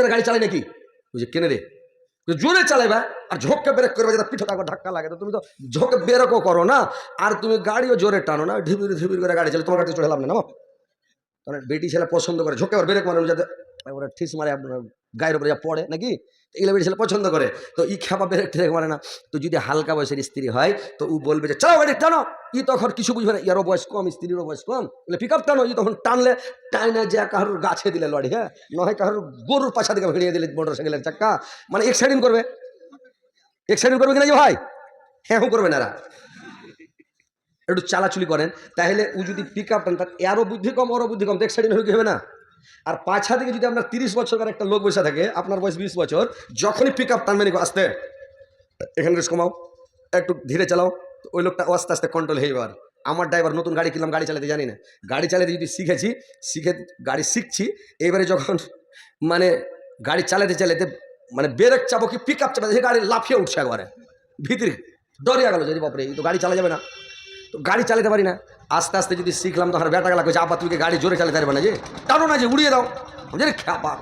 করে গাড়ি চালাই নাকি? ওই যে কেনে রে? জোরে চালাইবা আর ঝোঁককে ব্রেক করবে যেটা পিঠে একবার ধাক্কা লাগে। তো তুমি তো ঝোঁকে বেরকও করো না। আর তুমি গাড়িও জোরে টানো না। ঢিবির ঢিবির করে গাড়ি চালে তোমার গাড়িতে চড়ে লাভ না কারণ বেটি ছেলে পছন্দ করে ঝোঁকে আবার ব্রেক মারে যাতে, ওরা ঠিস মারে গায়ের উপরে যা পড়ে, নাকি? এগুলো বেটি ছেলে পছন্দ করে। তো ই খাপা ব্রেক ট্রেক মারে না। তো যদি হালকা বয়সের স্ত্রী হয়, তো ও বলবে যে, চলো গাড়ি টানো। ই তখন কিছু বুঝবে না ইয়ারও বয়স কম, স্ত্রীরও বয়স কম। বলে পিক আপ টানো। ই তখন টানলে, টাইনা যে কারোর গাছে দিলে লড়ি হ্যাঁ? নয় কারোর গরুর পাশা দিকে ভিড়িয়ে দিলে মোটর সাইকেলের চাক্কা মানে এক্সাইডিং করবে। এক্সাইডিং করবে কিনা যে ভাই? হ্যাঁ করবে না একটু চালাচুলি করেন। তাহলে ও যদি পিক আপ টান, তার এরও বুদ্ধি কম, ওরও বুদ্ধি কম। তো এক্সাইডিং হয়ে হবে না? আর পাছা থেকে যদি আপনার তিরিশ বছরকার একটা লোক বসে থাকে, আপনার বয়স বিশ বছর, যখনই পিক আপ টানবেন আসতে, এখানে রেস কমাও, একটু ধীরে চালাও ওই লোকটা আস্তে আস্তে কন্ট্রোল হয়ে যাবে। আমার ড্রাইভার নতুন গাড়ি কিনলাম, গাড়ি চালাতে জানি না। গাড়ি চালাতে যদি শিখেছি, শিখে, গাড়ি শিখছি, এবারে যখন মানে গাড়ি চালাতে চালাতে মানে ব্রেক চাবো কি পিক আপ চাপাতে গাড়ি লাফিয়ে উঠছে একবারে। ভিতরে, ডরিয়া গেল, যদি বাপরে তো গাড়ি চালা যাবে না। তো গাড়ি চালাতে পারি না। আস্তে আস্তে যদি শিখলাম, তখন বেটা গেলা কইছে আপা তুমি গাড়ি জোরে চালাতে পারবে না? যে, টানো না যে, উড়িয়ে দাও। যে খ্যাপা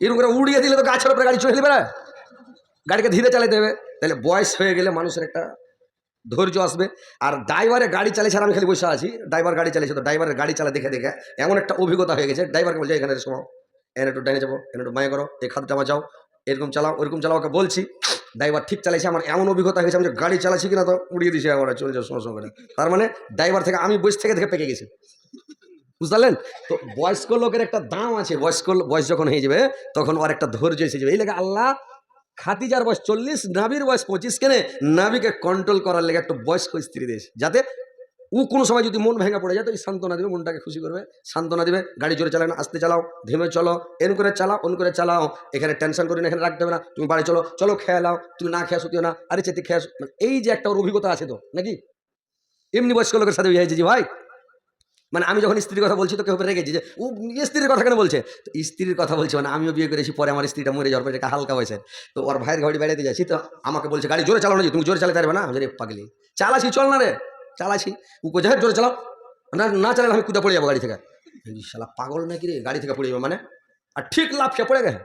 এরকম করে উড়িয়ে দিলে তো গাছের উপরে গাড়ি চলে না? গাড়িকে ধীরে চালাতে হবে। তাহলে বয়স হয়ে গেলে মানুষের একটা ধৈর্য আসবে। আর ড্রাইভারে গাড়ি চালিয়েছে আমি খালি বসে আছি। ড্রাইভার গাড়ি চালিয়েছে তো ড্রাইভারের গাড়ি চালা দেখে দেখে এমন একটা অভিজ্ঞতা হয়ে গেছে। ড্রাইভারকে বলছে, এখানে সময় এনে একটু ডাইনে যাব এনে একটু মায়ে করো, এই খাতটা যাও এরকম চালাও, ওরকম চালাও, ওকে বলছি। ড্রাইভার ঠিক চালাইছে, আমার এমন অভিজ্ঞতা হয়েছে, আমি যে গাড়ি চালাচ্ছি কিনা তো উড়িয়ে দিয়েছি আমার চলছে সঙ্গে সঙ্গে তার মানে ড্রাইভার থেকে আমি বয়স থেকে থেকে পেকে গেছি। বুঝতে তো বয়স্ক লোকের একটা দাম আছে, বয়স্ক বয়স যখন হয়ে যাবে, তখন ওর একটা ধৈর্য এসে যাবে। এই লেগে আল্লাহ খাতিজার বয়স চল্লিশ নাবির বয়স পঁচিশ কেনে নাবিকে কন্ট্রোল করার লেগে একটা বয়স্ক স্ত্রী দিয়েছে, যাতে ও কোনো সময় যদি মন ভেঙে পড়ে যায় তো সান্ত্বনা দেবে, মনটাকে খুশি করবে। সান্ত্বনা দেবে, গাড়ি জোরে চালায় না আসতে চালাও, ধীমে চলো এন করে চালাও অন করে চালাও। এখানে টেনশন করে না, এখানে রাখতে হবে না, তুমি বাড়ি চলো চলো খেয়ে নাও, তুমি না খেয়ে শুতিও না, আরে চেতে খেয়ে মানে এই যে একটা ওর অভিজ্ঞতা আছে তো, নাকি? এমনি বয়স্ক লোকের সাথে বিয়ে হয়েছে ভাই মানে আমি যখন স্ত্রীর কথা বলছি তো কেউ রেগেছি যে, ও স্ত্রীর কথা কেন বলছে? তো স্ত্রীর কথা বলছে মানে আমিও বিয়ে করেছি, পরে আমার স্ত্রীটা মরে যাওয়ার পরে এটা হালকা হয়েছে তো ওর ভাইয়ের গাড়ি বেড়াতে যাচ্ছি, তো আমাকে বলছে, গাড়ি জোরে চালানো তুমি জোরে চালাতে পারবে না? আমি পাগলি চালাছি চল না রে। চালাছি "হ্যাঁ, জোরে চালাও। না না চালালে আমি কুদা পড়ে যাব গাড়ি থেকে। শালা পাগল নাকি রে গাড়ি থেকে পড়ে যাব মানে? আর ঠিক লাফিয়ে পড়ে গেছে।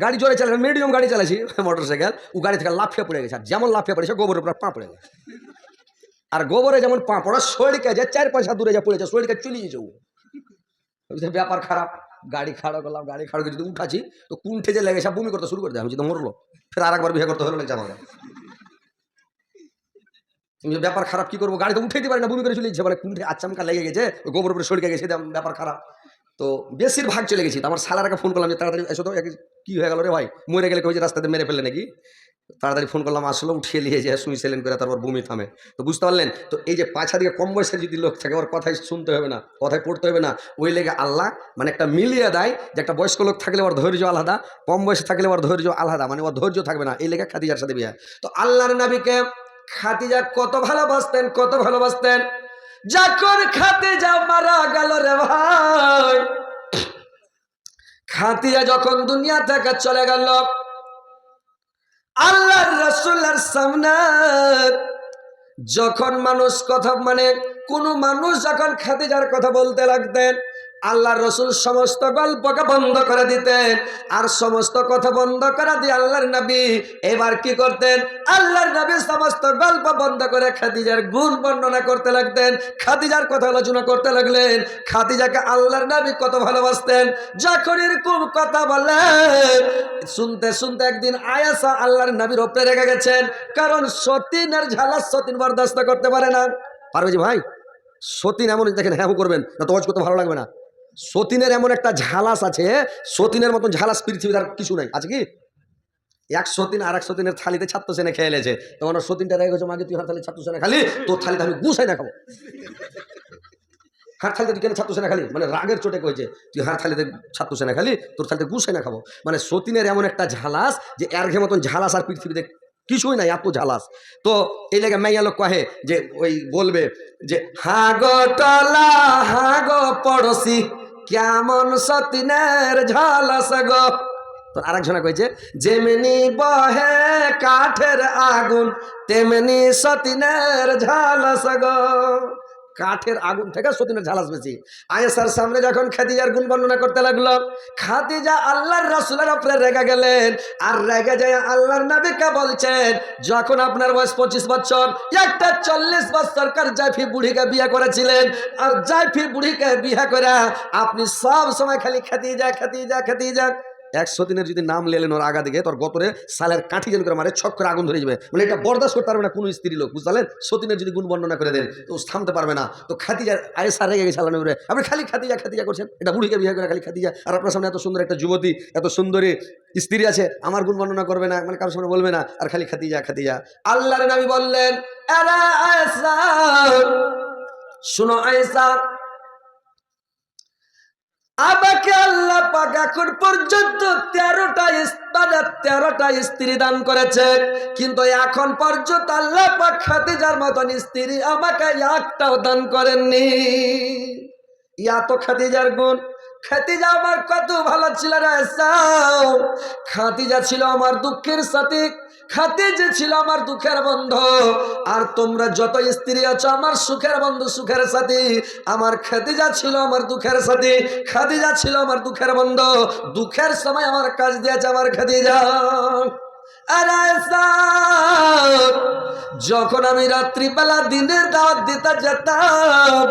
গাড়ি জোরে চালাবে মিডিয়াম গাড়ি চালাছি মোটর সাইকেল ও গাড়ি থেকে লাফিয়ে পড়ে গেছে আর যেমন লাফিয়ে পড়েছে গোবরের উপর পা পড়ে গেছে। আর গোবরে যেমন পা পড়া শরীরকে যে চার পয়সা দূরে যা পড়েছে শরীরকে চলিয়ে যাব। ব্যাপার খারাপ। গাড়ি খাড়ো করলাম গাড়ি খাড়ো যদি উঠাছি তো কুণ্ঠে যে লেগে সব বমি করতে শুরু করে দেয়। আমি যদি মরলো ফের আর একবার বিয়ে করতে হলো লেগেছে আমাকে? তুমি যে ব্যাপার খারাপ কি করব? গাড়িতে উঠাইতে পারি না, বমি করে চলে যাচ্ছে মানে কুণ্ঠে আচমকা লেগে গেছে গোবর উপরে সরকে গেছে ব্যাপার খারাপ। তো বেশিরভাগ চলে গেছি। আমার সালারাকে ফোন করলাম যে, তাড়াতাড়ি এসো তো কি হয়ে গেল রে ভাই? মরে গেলে কেউ যে রাস্তাতে মেরে ফেললে নাকি? তাড়াতাড়ি ফোন করলাম, আসলো, উঠিয়ে নিয়ে যায় সুই সেলেন করে তারপর বমি থামে। তো বুঝতে পারলেন? তো এই যে পাঁচা দিকে কম বয়সের যদি লোক থাকে, ওর কথাই শুনতে হবে না, কথায় পড়তে হবে না। ওই লেগে আল্লাহ মানে একটা মিলিয়ে দেয় যে, একটা বয়স্ক লোক থাকলে ওর ধৈর্য আলাদা, কম বয়সে থাকলে ওর ধৈর্য আলাদা মানে ওর ধৈর্য থাকবে না। এই লেগে খাদিজার সাথে বিয়ে তো আল্লাহর নবীকে খাদিজা কত ভালোবাসতেন কত ভালোবাসতেন। যখন খাদিজা মারা গেল রে ভাই, খাদিজা যখন দুনিয়া থেকে চলে গেল, আল্লাহর রসুল্লার সামনে যখন মানুষ কথা মানে কোন মানুষ যখন খাদিজার কথা বলতে লাগতেন আল্লাহর রসুল সমস্ত গল্পকে বন্ধ করে দিতেন। আর সমস্ত কথা বন্ধ করে দিয়ে আল্লাহর নবী এবার কি করতেন? আল্লাহর নবী সমস্ত গল্প বন্ধ করে খাদিজার গুণ বর্ণনা করতে লাগতেন। খাদিজার কথা আলোচনা করতে লাগলেন। খাদিজাকে আল্লাহর নবী কত ভালোবাসতেন। যখন এরকম কথা বলেন শুনতে শুনতে একদিন আয়াসা আল্লাহর নবীর ওপরে রেখে গেছেন। কারণ সতীনের ঝালা সতীন বরদাস্ত করতে পারে না। পারবে ভাই? সতীন এমন দেখেন হ্যাঁ করবেন। না তো করতে ভালো লাগবে না। সতীনের এমন একটা ঝালাস আছে, সতীনের মতন ঝালাস পৃথিবীর আর কিছু নাই। আছে কি? এক সতীন আর এক সতীনের থালিতে ছাত্র সেনে খেয়ে এলেছে সতীনটা রেগে গেছে মাকে তুই হার থালি ছাত্র সেনে খালি? তোর থালিতে আমি গুছাই না খাব। হার থালিতে কেন ছাত্র সেনা খালি? মানে রাগের চোটে কয়েছে তুই হার থালিতে ছাত্র সেনা খালি? তোর থালিতে গুছাই না খাব। মানে সতীনের এমন একটা ঝালাস যে ঘে মতন ঝালাস আর পৃথিবীতে কিছুই নাই, এত ঝালাস। তো এই লেগে মাইয়া লোক কহে যে, ওই বলবে যে হাগো টলা হাগো পড়শি কেমন সতীনের ঝালাস গো তো আরেকজনা কইছে, যেমনি বহে কাঠের আগুন, তেমনি সতীনের ঝালাস গো কাঠের আগুন থেকে সতীনের ঝালাস বেশি আয়েসার সামনে যখন খাদিজার গুণ বর্ণনা করতে লাগল, খাদিজা আল্লাহর রাসুলের উপরে রেগে গেলেন, আর রেগে যায় আল্লাহর নবীকে বলছেন, যখন আপনার বয়স পঁচিশ বছর, একটা চল্লিশ বছরকার জাইফি বুড়িকে বিয়ে করেছিলেন, আর জাইফি বুড়িকে বিয়ে করে আপনি সব সময় খালি খাদিজা খাদিজা খাদিজা। একশো দিনের যদি নাম লেলেন ওর আগা দিকে তোর গতরে সালের কাঠি যেন করে মারে ছক করে আগুন ধরে যাবে। মানে এটা বরদাস্ত করতে পারবে না কোনো স্ত্রী লোক বুঝলেন? সতীনের যদি গুণ বর্ণনা করে দেন তো থামতে পারবে না। তো খাদিজা আয়েসা রেগে গেছে আল্লাহ নবীরে। আপনি খালি খাদিজা খাদিজা করছেন? এটা বুড়িকে বিয়ে করে খালি খাদিজা। আর আপনার সামনে এত সুন্দর একটা যুবতী এত সুন্দরী স্ত্রী আছে আমার গুণ বর্ণনা করবে না মানে কারোর সামনে বলবে না। আর খালি খাদিজা খাদিজা। আল্লাহর নবী বললেন "আরে আয়েশা, শুনো আয়েসা আমাকে আল্লাহ পাক এখন পর্যন্ত তেরোটা মানে তেরোটা স্ত্রী দান করেছে। কিন্তু এখন পর্যন্ত আল্লাহ পাক খাদিজার মতন স্ত্রী আমাকে একটাও দান করেননি। ইয়া তো খাদিজার গুণ খাদিজা আমার কত ভালো ছিল রে। খাদিজা ছিল আমার দুঃখের সাথী খাদিজা ছিল আমার দুঃখের বন্ধু, আর তোমরা যত স্ত্রী আছো, আমার সুখের বন্ধু, সুখের সাথী আমার খাতে যা ছিল আমার দুঃখের সাথী, খাদিজা ছিল আমার দুঃখের বন্ধু দুঃখের সময় আমার কাজ দিয়েছে আমার খাতে সাও। যখন আমি রাত্রিবেলা দিনের দাওয়াত দিতে যেতাম,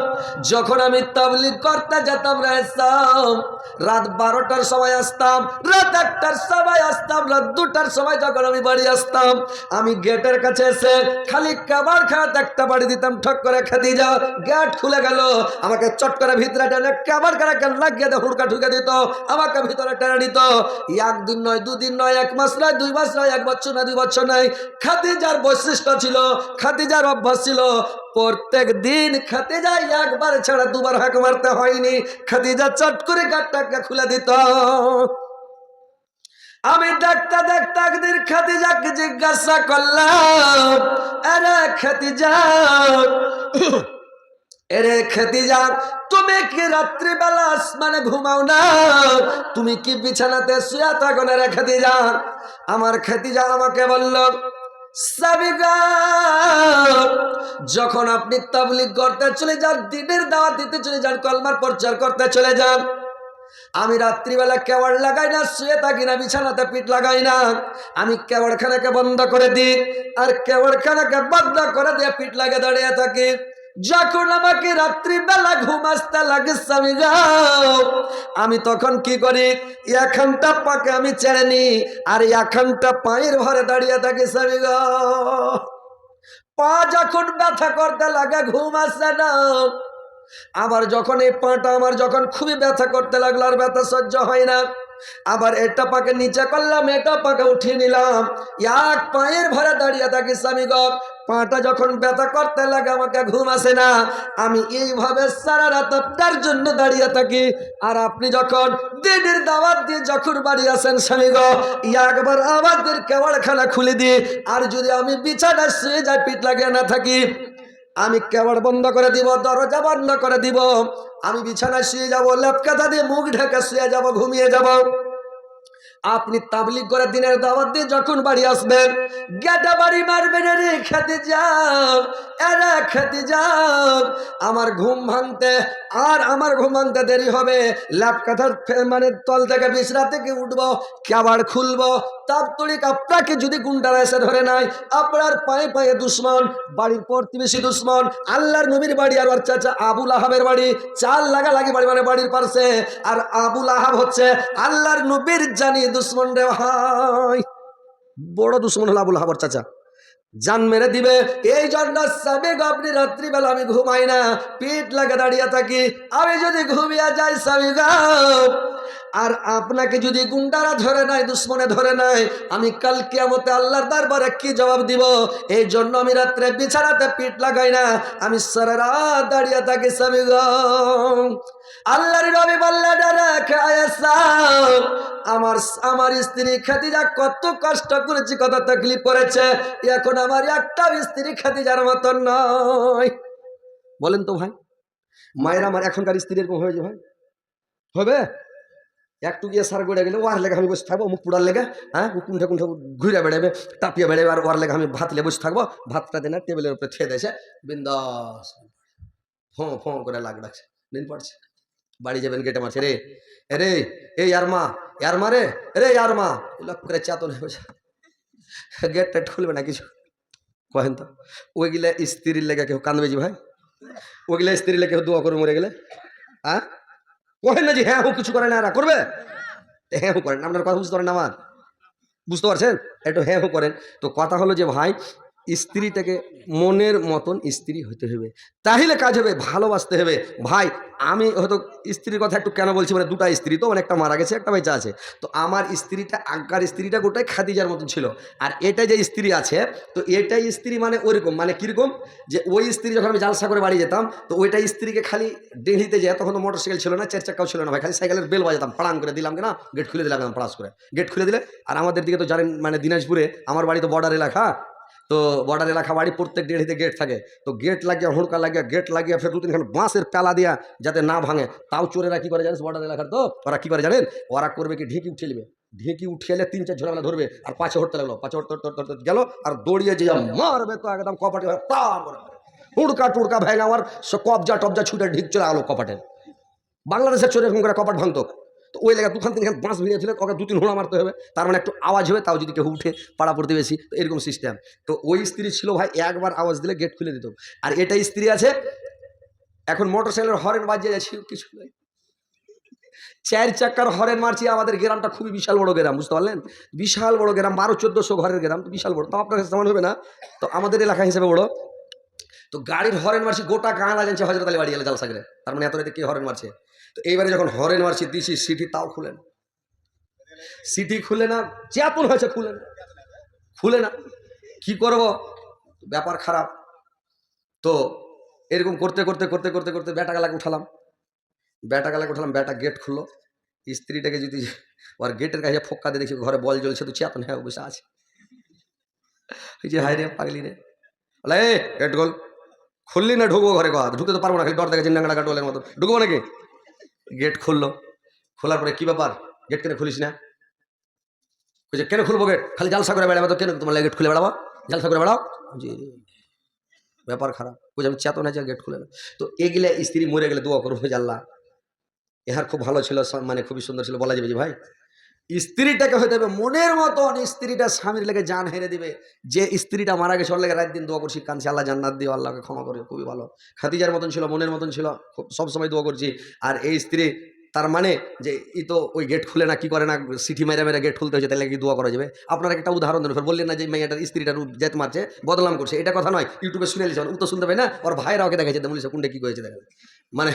যখন আমি তাবলিগ করতে যেতাম রেসাম রাত বারোটার সময় আসতাম, রাত একটার সময় আসতাম, রাত দুটার সময় যখন আমি বাড়ি আসতাম, আমি গেটের কাছে এসে খালি কাবার খাত একটা বাড়ি দিতাম, ঠক করে খেতে যাও গেট খুলে গেল, আমাকে চট করে ভিতরে টেনে কাবার করে লাগিয়ে দিয়ে হুড়কা ঢুকে দিত, আমাকে ভিতরে টেনে দিত একদিন নয়, দুদিন নয়, এক মাস নয়, দুই মাস নয় এক বছর নয় দুই বছর নয় খাদিজার বৈশিষ্ট্য ছিল, খাদিজার অভ্যাস ছিল, প্রত্যেক দিন খাদিজা একবার ছাড়া দুবার হাঁক মারতে হয়নি। খাদিজা চট করে গাটটাকে খুলে দিত। আমি দেখতে দেখতে একদিন খাদিজাকে জিজ্ঞাসা করলাম, আরে খাদিজা এরে খাদিজা তুমি কি রাত্রিবেলা মানে ঘুমাও না? তুমি কি বিছানাতে শুয়ে থাকো না রে খাদিজা আমার খাদিজা আমাকে বলল যখন আপনি তাবলিগ করতে চলে যান, দিনের দাওয়াত দিতে চলে যান, কলমার প্রচার করতে চলে যান, আমি রাত্রিবেলা কেওয়ার লাগাই না, শুয়ে থাকি না, বিছানাতে পিঠ লাগাই না। আমি কেওয়ারখানাকে বন্ধ করে দিই, আর কেওয়ারখানাকে বন্ধ করে দিয়ে পিঠ লাগে দাঁড়িয়ে থাকি। যখন আমাকে রাত্রিবেলা ঘুম আসতে লাগে, স্বামী গাও আমি তখন কি করি? এখানটা পাকে আমি ছেড়ে নি আর এখানটা পায়ের ভরে দাঁড়িয়ে থাকি, স্বামী গাও পা যখন ব্যথা করতে লাগে, ঘুম আসে না। আবার যখন এই পাটা আমার যখন খুবই ব্যথা করতে লাগল, আর ব্যথা সহ্য হয় না। আবার এটা পাকে নিচে করলাম, এটা পাকে উঠিয়ে নিলাম। এক পায়ের ভরে দাঁড়িয়ে থাকি, স্বামী গপ পাটা যখন ব্যথা করতে লাগে, আমাকে ঘুম আসে না। আমি এইভাবে সারা রাত আপনার জন্য দাঁড়িয়ে থাকি। আর আপনি যখন দিনের দাওয়াত দিয়ে যখন বাড়ি আসেন, স্বামী গো, একবার আমাদের কেওয়ারখানা খুলে দিয়ে আর যদি আমি বিছানায় শুয়ে যাই, পিঠ লাগিয়ে না থাকি, আমি কেবল বন্ধ করে দিব, দরজা বন্ধ করে দিব। আমি বিছানায় শুয়ে যাব লেপকাতা দিয়ে মুখ ঢেকে শুয়ে যাব, ঘুমিয়ে যাব। আপনি তাবলিগ করে দিনের দাওয়াত দিয়ে যখন বাড়ি আসবেন গেটা বাড়ি মারবেন রে খেতে যাও এরা খেতে যাও আমার ঘুম ভাঙতে আর আমার ঘুম ভাঙতে দেরি হবে। ল্যাপ কাঁথার মানে তল থেকে বিছরা থেকে উঠবো কেবার খুলবো তড়িক আপনাকে যদি গুন্ডারা এসে ধরে নাই আপনার পায়ে পায়ে দুশ্মন, বাড়ির প্রতিবেশী দুশ্মন, আল্লাহর নবীর বাড়ি আর ওর চাচা আবুল আহাবের বাড়ি, চাল লাগা লাগি বাড়ি মানে বাড়ির পাশে আর আবুল আহাব হচ্ছে আল্লাহর নবীর জানি দুশ্মন রে ভাই। বড় দুশ্মন হলো আবুল আহাবর চাচা। জান মেরে দিবে। এই জন্য রাত্রিবেলা আমি ঘুমাই না। লাগে দাঁড়িয়ে থাকি। আমি যদি যাই আর আপনাকে যদি গুন্ডারা ধরে নাই দুশ্মনে ধরে নাই আমি কাল কিয়ামতে আল্লাহর দরবারে কি জবাব দিব? এই জন্য আমি রাত্রে বিছানাতে পিঠ লাগাই না। আমি সারা রাত দাঁড়িয়ে থাকি সাবেক আল্লাহর নবী বললেন "আরে খায়েসা, আমার আমার স্ত্রী খাদিজা কত কষ্ট করেছে কত তকলিফ করেছে। এখন আমার একটা স্ত্রী খাদিজার মতন নয়। বলেন তো ভাই মায়ের আমার এখনকার স্ত্রী এরকম হয়েছে ভাই? হবে? একটু গিয়ে সার গড়ে গেলে ওয়ার লেগে আমি বসে থাকব মুখ পুড়ার লেগে হ্যাঁ? কুণ্ঠে কুণ্ঠে ঘুরে বেড়াবে টাপিয়ে বেড়াবে আর ওয়ার লেগে আমি ভাত লে বসে থাকব ভাতটা দেনা টেবিলের উপরে ছেড়ে দেছে বিন্দাস। ফোঁ ফোঁ করে লাগ ডাকছে দিন পড়ছে। বাড়ি যাবেন গেটে মারছে রে রে এই আর মা ইয়ার মা রে রে ইয়ার মা লক্ষ করে চাতন হয়ে গেট টেট খুলবে না কিছু? কহেন তো। ওইগুলা স্ত্রীর লেগে কেউ কান্দবে জি ভাই? ওইগুলা স্ত্রীর লেগে কেউ দোয়া করে মরে গেলে? হ্যাঁ কহেন না যে হ্যাঁ ও কিছু করে না এরা, করবে? হ্যাঁ হু করেন। আপনার কথা বুঝতে পারেন আমার। বুঝতে পারছেন? একটু হ্যাঁ হু করেন। তো কথা হলো যে ভাই স্ত্রীটাকে মনের মতন স্ত্রী হতে হবে তাহলে কাজ হবে, ভালোবাসতে হবে। ভাই, আমি হয়তো স্ত্রীর কথা একটু কেন বলছি? মানে দুটা স্ত্রী তো মানে একটা মারা গেছে, একটা বেঁচে আছে। তো আমার স্ত্রীটা আগকার স্ত্রীটা গোটাই খাদিজার মতন ছিল। আর এটা যে স্ত্রী আছে, তো এটাই স্ত্রী মানে ওইরকম মানে কীরকম? যে ওই স্ত্রী যখন আমি জালসা করে বাড়ি যেতাম, তো ওইটা স্ত্রীকে খালি ডেঁড়িতে যায়, তখন তো মোটর সাইকেল ছিল না, চার চাকাও ছিল না ভাই। খালি সাইকেলের বেল বাজাতাম, পাড়াং করে দিলাম, না? গেট খুলে দিলাম পাড়াস করে। গেট খুলে দিলে, আর আমাদের দিকে তো জানেন মানে দিনাজপুরে, আমার বাড়ি তো বর্ডার এলাকা তো বর্ডার এলাকা বাড়ি প্রত্যেক ডেড়িতে গেট থাকে তো গেট লাগিয়ে হুড়কা লাগিয়ে গেট লাগিয়ে ফের দু তিনখান বাঁশের পেলা দিয়া যাতে না ভাঙে তাও চোরেরা কি করে জানিস বর্ডার এলাকার তো ওরা কি করে জানেন ওরা করবে কি ঢেঁকি উঠিয়ে নেবে ঢেঁকি উঠিয়ে এলে তিন চার ঝোলামেলা ধরবে আর পাঁচে হটতে লাগল পাঁচে হটতে হটতে হটতে হটতে গেল আর দৌড়িয়ে যে যা মারবে তো একদম কপাটে টান করে মারবে। হুড়কা টুড়কা ভেঙে আমার সব কবজা টবজা ছুটে ঢিক চলে গেলো কপাটে বাংলাদেশের চোরে এরকম করে কপাট ভাঙতো তো ওই লেগে দুখান তিনখান বাঁশ ভিড়িয়েছিল ওকে দু তিন হোড়া মারতে হবে, তার মানে একটু আওয়াজ হবে, তাও যদি কেউ উঠে পাড়া পড়তে বেশি তো এরকম সিস্টেম তো ওই স্ত্রী ছিল ভাই, একবার আওয়াজ দিলে গেট খুলে দিত। আর এটা স্ত্রী আছে, এখন মোটর সাইকেলের হরেন বাজিয়ে যাচ্ছি, কিছু নাই। চার চাক্কার হরেন মারছি, আমাদের গ্রামটা খুবই বিশাল বড় গ্রাম, বুঝতে পারলেন? বিশাল বড় গ্রাম, বারো, চোদ্দোশো ঘরের গ্রাম বিশাল বড়। তো আপনার কাছে তেমন হবে না? তো আমাদের এলাকা হিসেবে বড়। তো গাড়ির হরেন মারছি, গোটা গাঁলা জানছে, হজরত আলী বাড়ি গেলে জালসাগরে তার মানে এত রাতে কে হরেন মারছে? তো এইবারে যখন হরেন মারছি দিছি সিটি তাও খুলে না। সিটি খুলে না চেতন হয়েছে, খুলে না। খুলে না। কি করব? ব্যাপার খারাপ। তো এরকম করতে করতে করতে করতে করতে ব্যাটা গালাকে উঠালাম। ব্যাটা গালাকে উঠালাম, ব্যাটা গেট খুললো। স্ত্রীটাকে যদি ওর গেটের কাছে ফোক্কা দিয়ে দেখছি ঘরে বল জ্বলছে, তো চেতন হ্যাঁ বসে আছে। ওই যে হাই রে, পাগলি রে। বলে এ গেট গোল খুললি না ঢুকবো ঘরে কথা? ঢুকতে তো পারব না, খালি ডর দেখেছি নাঙ্গা কাটোলের মতো। ঢুকবো নাকি? গেট খুললো। খোলার পরে কি ব্যাপার? গেট কেন খুলিস না? বলছে কেন খুলবো গেট খালি জালসা করে বেড়াবো তো, কেন তোমার গেট খুলে বেড়াবো? জালসা করে বেড়াও। জি ব্যাপার খারাপ। বুঝে আমি চেতন আছে গেট খুলে তো এগুলো স্ত্রী মরে গেলে দোয়া করব আল্লাহ এহার খুব ভালো ছিল মানে খুবই সুন্দর ছিল। বলা যাবে যে ভাই স্ত্রীটাকে হইতে হবে মনের মতন স্ত্রীটা স্বামীর লেগে জান হেরে দিবে। যে স্ত্রীটা মারা গেছে, ওর লেগে রাত দিন দোয়া করছি, কাঁদছি, আল্লাহ জান্নাত দিও, আল্লাহকে ক্ষমা করে, খুবই ভালো। খাতিজার মতন ছিল, মনের মতন ছিল সবসময় দোয়া করছি। আর এই স্ত্রী, তার মানে যে ই তো ওই গেট খুলে না, কি করে না সিটি মেরে মেরে গেট খুলতে হয়েছে, তাহলে কি দোয়া করা যাবে? আপনার একটা উদাহরণ দেন, বললেন না যে মেয়েটার স্ত্রীটার জেত মারছে বদলাম করছে, এটা কথা নয়, ইউটিউবে শুনে নিয়েছে ও তো শুনতে পাই না, ওর ভাইরা ওকে দেখেছে বলিছে, কোনটা কি করেছে দেখেন মানে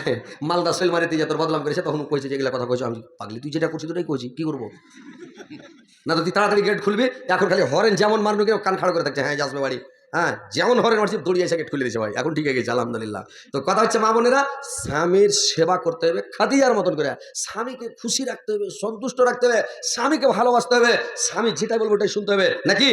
মালদা সেল মারিতে যে তোর বদলাম করেছে, তখন কইছে যে এগুলা কথা কইছো। আমি পাগলি, তুই যেটা করছিস তোটাই কইছি, কি করব? না তো তুই তাড়াতাড়ি গেট খুলবি, এখন খালি হরেন যেমন মারবে কেউ কান খাড়া করে থাকছে হ্যাঁ যাসবে বাড়ি। হ্যাঁ যেমন হরেন মারছি দড়িয়ে এসে গেট খুলে দিয়েছে ভাই। এখন ঠিক গেছে, আলহামদুলিল্লাহ। তো কথা হচ্ছে, মা বোনেরা, স্বামীর সেবা করতে হবে খাদিয়ার মতন করে। স্বামীকে খুশি রাখতে হবে, সন্তুষ্ট রাখতে হবে, স্বামীকে ভালোবাসতে হবে, স্বামী যেটা বলব ওটাই শুনতে হবে, নাকি?